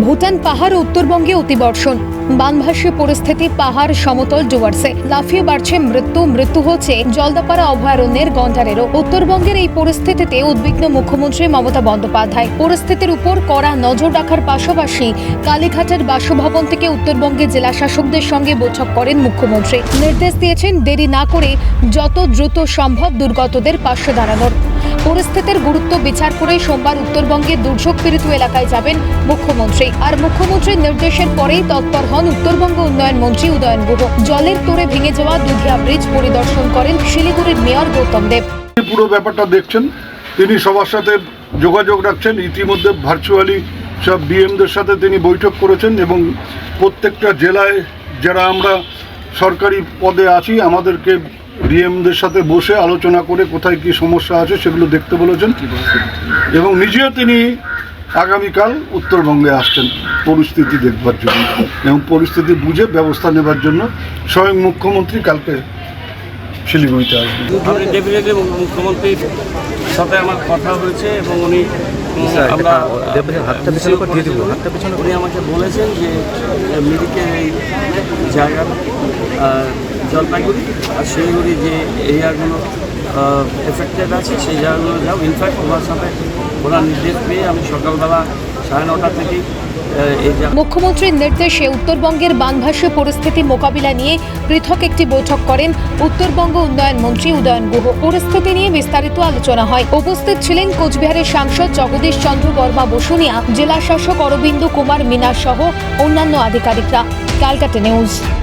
ভুটান পাহাড় উত্তরবঙ্গে অতিবর্ষণ বানভাসী পরিস্থিতি, পাহাড় সমতল ডুয়ার্সে লাফিয়ে বাড়ছে মৃত্যু মৃত্যু হচ্ছে জলদাপাড়া অভয়ারণ্যের গন্ডারেরও উত্তরবঙ্গের এই পরিস্থিতিতে উদ্বিগ্ন মুখ্যমন্ত্রী মমতা বন্দ্যোপাধ্যায়। পরিস্থিতির উপর কড়া নজর রাখার পাশাপাশি কালীঘাটের বাসভবন থেকে উত্তরবঙ্গের জেলা শাসকদের সঙ্গে বৈঠক করেন মুখ্যমন্ত্রী। নির্দেশ দিয়েছেন দেরি না করে যত দ্রুত সম্ভব দুর্গতদের পাশে দাঁড়ানোর। পরিস্থিতির গুরুত্ব বিচার করে সোমবার উত্তরবঙ্গের দুর্যোগ পীড়িত এলাকায় যাবেন মুখ্যমন্ত্রী। আর মুখ্যমন্ত্রীর নির্দেশের পরেই তৎপর হন উত্তরবঙ্গ উন্নয়ন মন্ত্রী উদয়ন গুহ। জলের তোড়ে ভেঙে যাওয়া দুধিয়া ব্রিজ পরিদর্শন করেন শিলিগুড়ির মেয়র গৌতম দেব। পুরো ব্যাপারটা দেখছেন। তিনি সবার সাথে যোগাযোগ রাখছেন। ইতিমধ্যে ভার্চুয়ালি সব ডিএমদের সাথে তিনি বৈঠক করেছেন এবং প্রত্যেকটা জেলায় যারা আমরা সরকারি পদে আছি, আমাদেরকে ডিএমদের সাথে বসে আলোচনা করে কোথায় কি সমস্যা আছে সেগুলো দেখতে বলেছেন। এবং নিজেও তিনি আগামীকাল উত্তরবঙ্গে আসছেন পরিস্থিতি দেখবার জন্য এবং পরিস্থিতি বুঝে ব্যবস্থা নেবার জন্য স্বয়ং মুখ্যমন্ত্রী কালকে শিলিগুড়িতে আসবেন। আমি ডেফিনেটলি মুখ্যমন্ত্রীর সাথে আমার কথা হয়েছে এবং উনি স্যার, আমরা উনি আমাকে বলেছেন যে মিরিকের এই জায়গার আহ, জলপাইগুড়ি আর শিলিগুড়ি যে এরিয়াগুলো এফেক্টেড আছে সেই জায়গাগুলো যাও। ইনফ্যাক্ট ওনার সাথে ওনার নির্দেশ পেয়ে আমি সকালবেলা সাড়ে নটা জায়গা মুখ্যমন্ত্রীর নির্দেশে উত্তরবঙ্গের বানভাসী পরিস্থিতি মোকাবিলা নিয়ে পৃথক একটি বৈঠক করেন উত্তরবঙ্গ উন্নয়ন মন্ত্রী উদয়ন গুহ। পরিস্থিতি নিয়ে বিস্তারিত আলোচনা হয়। উপস্থিত ছিলেন কোচবিহারের সাংসদ জগদীশ চন্দ্র বর্মা বসুনিয়া, জেলা শাসক অরবিন্দ কুমার মিনা সহ অন্যান্য আধিকারিকরা। Calcutta news.